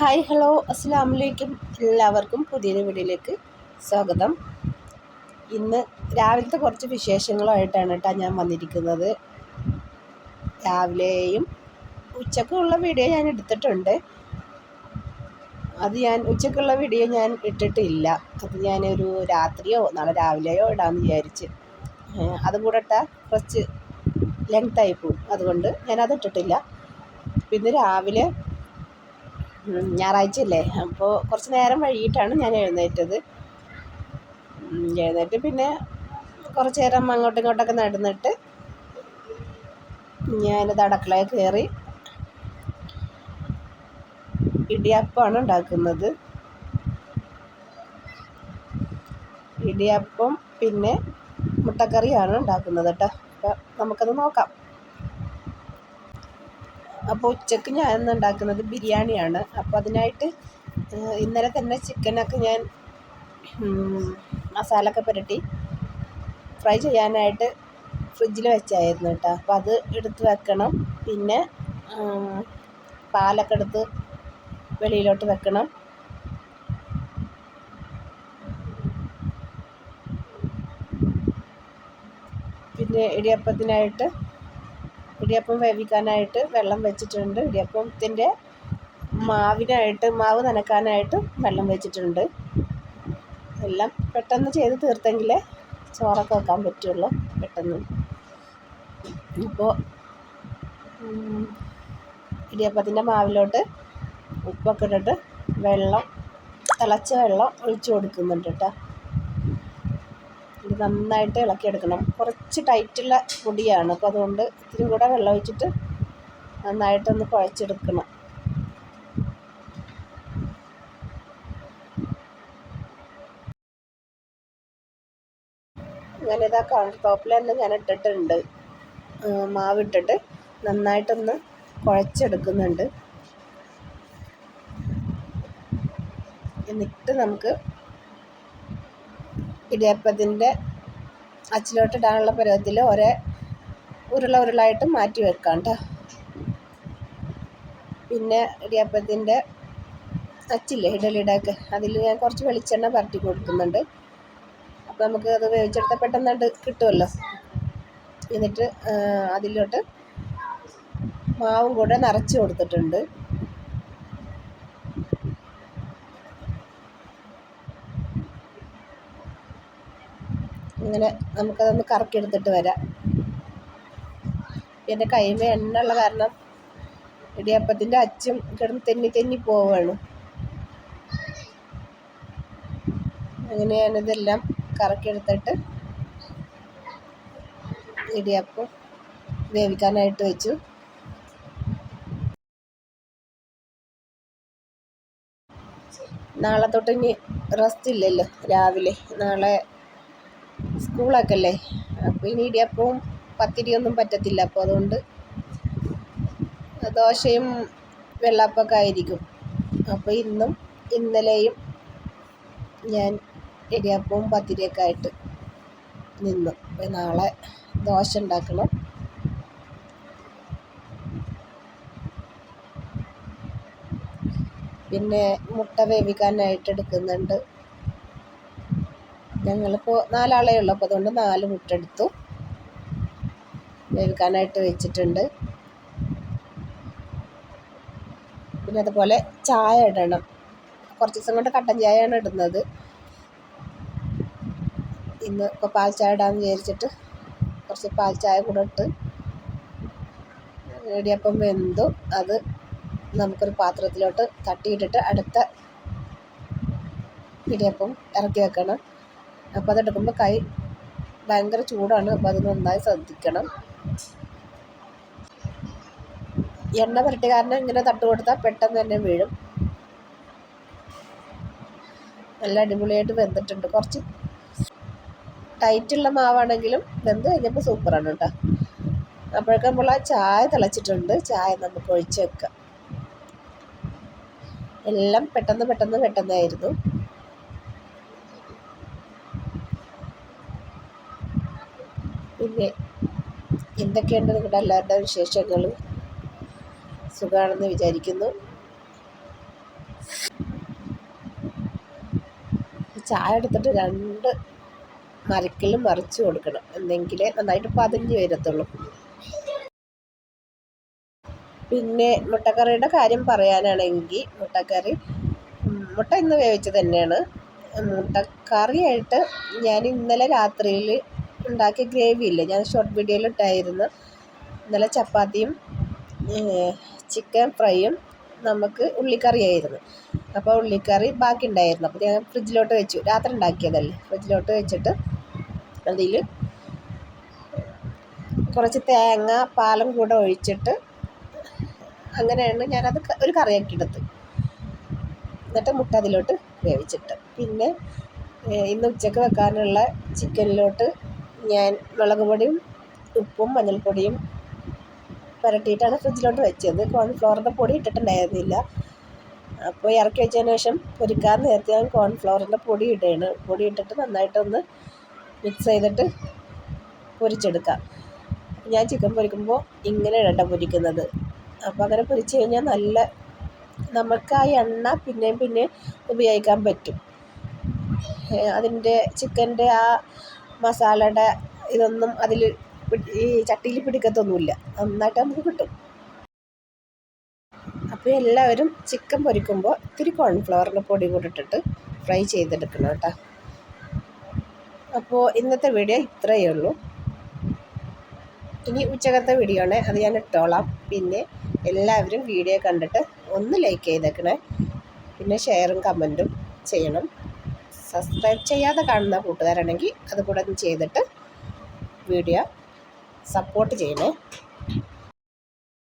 Hi hello അസ്സാം വലൈക്കും എല്ലാവർക്കും പുതിയൊരു വീഡിയോയിലേക്ക് സ്വാഗതം. ഇന്ന് രാവിലത്തെ കുറച്ച് വിശേഷങ്ങളുമായിട്ടാണ് കേട്ടോ ഞാൻ വന്നിരിക്കുന്നത്. രാവിലെയും ഉച്ചക്കുള്ള വീഡിയോ ഞാൻ എടുത്തിട്ടുണ്ട്. അത് ഞാൻ ഉച്ചക്കുള്ള വീഡിയോ ഞാൻ ഇട്ടിട്ടില്ല. അത് ഞാനൊരു രാത്രിയോ നാളെ രാവിലെയോ ഇടാമെന്ന് വിചാരിച്ച്. അതും കൂടെ ഇട്ടാൽ കുറച്ച് ലെങ്തായി പോകും. അതുകൊണ്ട് ഞാനത് ഇട്ടിട്ടില്ല. പിന്നെ രാവിലെ ഞായറാഴ്ച അല്ലേ അപ്പോൾ കുറച്ച് നേരം വഴിയിട്ടാണ് ഞാൻ എഴുന്നേറ്റത്. എഴുന്നേറ്റ് പിന്നെ കുറച്ച് നേരം അങ്ങോട്ടും ഇങ്ങോട്ടൊക്കെ നടന്നിട്ട് ഞാനത് അടുക്കളയിൽ കയറി ഇടിയപ്പമാണ് ഉണ്ടാക്കുന്നത്. ഇടിയപ്പം പിന്നെ മുട്ടക്കറിയാണ് ഉണ്ടാക്കുന്നത് കേട്ടോ. അപ്പം നമുക്കത് നോക്കാം. അപ്പോൾ ഉച്ചയ്ക്ക് ഞാൻ ഇന്ന് ഉണ്ടാക്കുന്നത് ബിരിയാണിയാണ്. അപ്പോൾ അതിനായിട്ട് ഇന്നലെ തന്നെ ചിക്കനൊക്കെ ഞാൻ മസാലൊക്കെ പുരട്ടി ഫ്രൈ ചെയ്യാനായിട്ട് ഫ്രിഡ്ജിൽ വെച്ചായിരുന്നു കേട്ടോ. അപ്പോൾ അത് എടുത്ത് വെക്കണം. പിന്നെ പാലൊക്കെ എടുത്ത് വെളിയിലോട്ട് വെക്കണം. പിന്നെ ഇടിയപ്പത്തിനായിട്ട് ഇടിയപ്പം വേവിക്കാനായിട്ട് വെള്ളം വെച്ചിട്ടുണ്ട്. ഇടിയപ്പത്തിന്റെ മാവിനായിട്ട് മാവ് നനക്കാനായിട്ട് വെള്ളം വെച്ചിട്ടുണ്ട്. എല്ലാം പെട്ടെന്ന് ചെയ്ത് തീർത്തെങ്കിലേ ചോറൊക്കെ വെക്കാൻ പറ്റുള്ളൂ പെട്ടെന്ന്. ഇപ്പോൾ ഇടിയപ്പത്തിന്റെ മാവിലോട്ട് ഉപ്പൊക്കെ ഇട്ടിട്ട് വെള്ളം തിളച്ച വെള്ളം ഒഴിച്ചു കൊടുക്കുന്നുണ്ട് കേട്ടോ. നന്നായിട്ട് ഇളക്കിയെടുക്കണം. കുറച്ച് ടൈറ്റുള്ള പൊടിയാണ്. അപ്പോൾ അതുകൊണ്ട് ഇത്തിരി കൂടെ വെള്ളം ഒഴിച്ചിട്ട് നന്നായിട്ടൊന്ന് കുഴച്ചെടുക്കണം. അങ്ങനെ ഇതാ കൗണ്ടർ ടോപ്പിൽ തന്നെ ഞാൻ ഇട്ടിട്ടുണ്ട്. മാവിട്ടിട്ട് നന്നായിട്ടൊന്ന് കുഴച്ചെടുക്കുന്നുണ്ട്. എന്നിട്ട് നമുക്ക് ഇടിയപ്പത്തിന്റെ അച്ചിലോട്ട് ഇടാനുള്ള പരുവത്തിൽ ഒരേ ഉരുള ഉരുളായിട്ട് മാറ്റി വെക്കാം കേട്ടോ. പിന്നെ ഇടിയപ്പത്തിന്റെ അച്ചില്ലേ ഇഡലിയുടെയൊക്കെ അതിൽ ഞാൻ കുറച്ച് വെളിച്ചെണ്ണ പരട്ടി കൊടുക്കുന്നുണ്ട്. അപ്പോൾ നമുക്ക് അത് വേവിച്ചെടുത്ത പെട്ടെന്ന് കിട്ടുമല്ലോ. എന്നിട്ട് അതിലോട്ട് മാവും കൂടെ നിറച്ച് കൊടുത്തിട്ടുണ്ട്. ഇങ്ങനെ നമുക്കതൊന്ന് കറക്കിയെടുത്തിട്ട് വരാം. എന്റെ കൈമ എണ്ണ ഉള്ള കാരണം ഇടിയപ്പത്തിന്റെ അച്ചും കിടന്ന് തെന്നി തെന്നി പോവുകയാണ്. അങ്ങനെ ഞാനിതെല്ലാം കറക്കിയെടുത്തിട്ട് ഇടിയപ്പം വേവിക്കാനായിട്ട് വെച്ചു. നാളെ തൊട്ട് ഇനി റെസ്റ്റ് ഇല്ലല്ലോ രാവിലെ. നാളെ സ്കൂളൊക്കെ അല്ലേ അപ്പോൾ ഇനി ഇടിയപ്പവും പത്തിരിയൊന്നും പറ്റത്തില്ല. അപ്പോൾ അതുകൊണ്ട് ദോശയും വെള്ളപ്പൊക്കെ ആയിരിക്കും. അപ്പോൾ ഇന്നും ഇന്നലെയും ഞാൻ ഇടിയപ്പവും പത്തിരിയൊക്കെ ആയിട്ട് നിന്നു. നാളെ ദോശ ഉണ്ടാക്കണം. പിന്നെ മുട്ട വേവിക്കാനായിട്ട് എടുക്കുന്നുണ്ട്. ഞങ്ങളിപ്പോൾ നാലാളേ ഉള്ളൂ. അപ്പോൾ അതുകൊണ്ട് നാല് മുട്ട എടുത്തു വേവിക്കാനായിട്ട് വെച്ചിട്ടുണ്ട്. പിന്നെ അതുപോലെ ചായ ഇടണം. കുറച്ച് ദിവസം കൊണ്ട് കട്ടൻ ചായയാണ് ഇടുന്നത്. ഇന്ന് ഇപ്പോൾ പാൽ ചായ ഇടാമെന്ന് വിചാരിച്ചിട്ട് കുറച്ച് പാൽ ചായ കൂടെ ഇട്ട് ഇടിയപ്പം വെന്തു. അത് നമുക്കൊരു പാത്രത്തിലോട്ട് തട്ടിയിട്ടിട്ട് അടുത്ത ഇടിയപ്പം ഇറക്കി വെക്കണം. അപ്പോൾ അതെടുക്കുമ്പോൾ കൈ ഭയങ്കര ചൂടാണ്. അപ്പോൾ അത് നന്നായി ശ്രദ്ധിക്കണം. എണ്ണ കാരണം ഇങ്ങനെ തട്ട് കൊടുത്താൽ പെട്ടെന്ന് തന്നെ വീഴും. നല്ല അടിപൊളിയായിട്ട് വെന്തിട്ടുണ്ട്. കുറച്ച് ടൈറ്റുള്ള മാവാണെങ്കിലും വെന്ത് കഴിഞ്ഞപ്പോൾ സൂപ്പറാണ് കേട്ടോ. അപ്പോഴൊക്കെ നമ്മൾ ആ ചായ തിളച്ചിട്ടുണ്ട്. ചായ നമുക്ക് ഒഴിച്ച് വെക്കാം. എല്ലാം പെട്ടെന്ന് പെട്ടെന്ന് പെട്ടെന്നായിരുന്നു. പിന്നെ എന്തൊക്കെയുണ്ട് നിങ്ങളുടെ എല്ലാവരുടെ വിശേഷങ്ങൾ? സുഖമാണെന്ന് വിചാരിക്കുന്നു. ചായ എടുത്തിട്ട് രണ്ട് മരക്കിലും മറിച്ച് കൊടുക്കണം. എന്നെങ്കിലേ നന്നായിട്ട് പതിഞ്ഞ് വരത്തുള്ളൂ. പിന്നെ മുട്ടക്കറിയുടെ കാര്യം പറയാനാണെങ്കിൽ മുട്ടക്കറി മുട്ട ഇന്ന് വേവിച്ചത് തന്നെയാണ്. മുട്ടക്കറിയായിട്ട് ഞാൻ ഇന്നലെ രാത്രിയിൽ ഉണ്ടാക്കിയ ഗ്രേവി ഇല്ലേ? ഞാൻ ഷോർട്ട് വീഡിയോയിൽ ഇട്ടായിരുന്നു. നല്ല ചപ്പാത്തിയും ചിക്കൻ ഫ്രൈയും നമുക്ക് ഉള്ളിക്കറി ആയിരുന്നു. അപ്പോൾ ഉള്ളിക്കറി ബാക്കി ഉണ്ടായിരുന്നു. അപ്പോൾ ഞാൻ ഫ്രിഡ്ജിലോട്ട് വെച്ചു. രാത്രി ഉണ്ടാക്കിയതല്ലേ? ഫ്രിഡ്ജിലോട്ട് വെച്ചിട്ട് അതിൽ കുറച്ച് തേങ്ങ പാലും കൂടെ ഒഴിച്ചിട്ട് അങ്ങനെയാണ് ഞാനത് ഒരു കറിയാക്കി എടുത്ത്. എന്നിട്ട് മുട്ട അതിലോട്ട് വേവിച്ചിട്ട്. പിന്നെ ഇന്ന് ഉച്ചയ്ക്ക് വെക്കാനുള്ള ചിക്കനിലോട്ട് ഞാൻ മുളക് പൊടിയും ഉപ്പും മഞ്ഞൾപ്പൊടിയും പുരട്ടിയിട്ടാണ് ഫ്രിഡ്ജിലോട്ട് വെച്ചത്. കോൺഫ്ലോറിന്റെ പൊടി ഇട്ടിട്ടുണ്ടായിരുന്നില്ല. അപ്പോൾ ഇറക്കി വെച്ചതിന് ശേഷം പൊരിക്കാൻ നേരത്തെ ഞാൻ കോൺഫ്ലോറിന്റെ പൊടി ഇടുകയാണ് പൊടി ഇട്ടിട്ട് നന്നായിട്ടൊന്ന് മിക്സ് ചെയ്തിട്ട് പൊരിച്ചെടുക്കാം. ഞാൻ ചിക്കൻ പൊരിക്കുമ്പോൾ ഇങ്ങനെ ഇടണ്ട പൊരിക്കുന്നത്. അപ്പോൾ അങ്ങനെ പൊരിച്ച് കഴിഞ്ഞാൽ നല്ല നമുക്ക് ആ എണ്ണ പിന്നെയും പിന്നെയും ഉപയോഗിക്കാൻ പറ്റും. അതിന്റെ ചിക്കന്റെ ആ മസാലയുടെ ഇതൊന്നും അതിൽ ഈ ചട്ടിയിൽ പിടിക്കത്തൊന്നുമില്ല. നന്നായിട്ട് നമുക്ക് കിട്ടും. അപ്പോൾ എല്ലാവരും ചിക്കൻ പൊരിക്കുമ്പോൾ ഇത്തിരി കോൺഫ്ലവറിന്റെ പൊടി കൂടെ ഇട്ടിട്ട് ഫ്രൈ ചെയ്തെടുക്കണം കേട്ടോ. അപ്പോൾ ഇന്നത്തെ വീഡിയോ ഇത്രയേ ഉള്ളൂ. ഇനി ഉച്ചകത്തെ വീഡിയോ ആണ്. അത് ഞാൻ ഇട്ടോളാം. പിന്നെ എല്ലാവരും വീഡിയോ കണ്ടിട്ട് ഒന്ന് ലൈക്ക് ചെയ്തേക്കണേ. പിന്നെ ഷെയറും കമന്റും ചെയ്യണം. സബ്സ്ക്രൈബ് ചെയ്യാതെ കാണുന്ന കൂട്ടുകാരാണെങ്കിൽ അതുകൂടെ ചെയ്തിട്ട് വീഡിയോ സപ്പോർട്ട് ചെയ്യണേ.